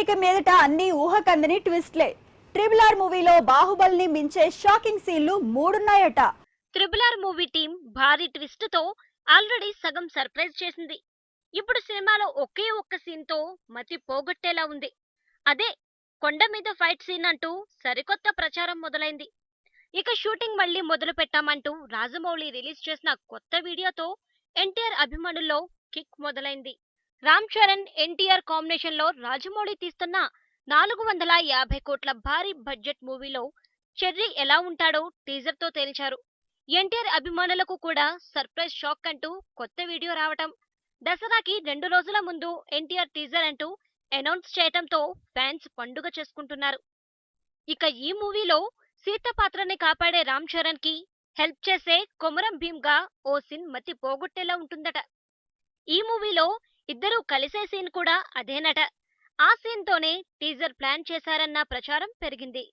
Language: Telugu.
ఇక మీదట అన్ని ఊహకందని ట్విస్ట్లే. ట్రిపుల్ ఆర్ మూవీలో బాహుబలిని మించే షాకింగ్ సీన్లు మూడున్నాయట. ట్రిబుల్ ఆర్ మూవీ టీం భారీ ట్విస్ట్తో ఆల్రెడీ సగం సర్ప్రైజ్ చేసింది. ఇప్పుడు సినిమాలో ఒకే ఒక్క సీన్తో మతి పోగొట్టేలా ఉంది. అదే కొండ మీద ఫైట్ సీన్ అంటూ సరికొత్త ప్రచారం మొదలైంది. ఇక షూటింగ్ మళ్ళీ మొదలు పెట్టామంటూ రాజమౌళి రిలీజ్ చేసిన కొత్త వీడియోతో ఎన్టీఆర్ అభిమానుల్లో కిక్ మొదలైంది. రామ్ చరణ్ ఎన్టీఆర్ కాంబినేషన్లో రాజమౌళి తీస్తున్న నాలుగు వందల యాభై కోట్ల భారీ బడ్జెట్ మూవీలో చెర్రీ ఎలా ఉంటాడో టీజర్తో తేల్చారు. ఎన్టీఆర్ అభిమానులకు కూడా సర్ప్రైజ్ షాక్ అంటూ కొత్త వీడియో రావటం. దసరాకి రెండు రోజుల ముందు ఎన్టీఆర్ టీజర్ అంటూ అనౌన్స్ చేయటంతో ఫ్యాన్స్ పండుగ చేసుకుంటున్నారు. ఇక ఈ మూవీలో సీత పాత్రని కాపాడే రామ్ చరణ్కి హెల్ప్ చేసే కొమరం భీమ్గా ఓ సిన్ మతి పోగొట్టేలా ఉంటుందట. ఈ మూవీలో ఇద్దరూ కలిసే సీన్ కూడా అదేనట ఆ సీన్ తోనే టీజర్ ప్లాన్ చేశారన్న ప్రచారం పెరిగింది.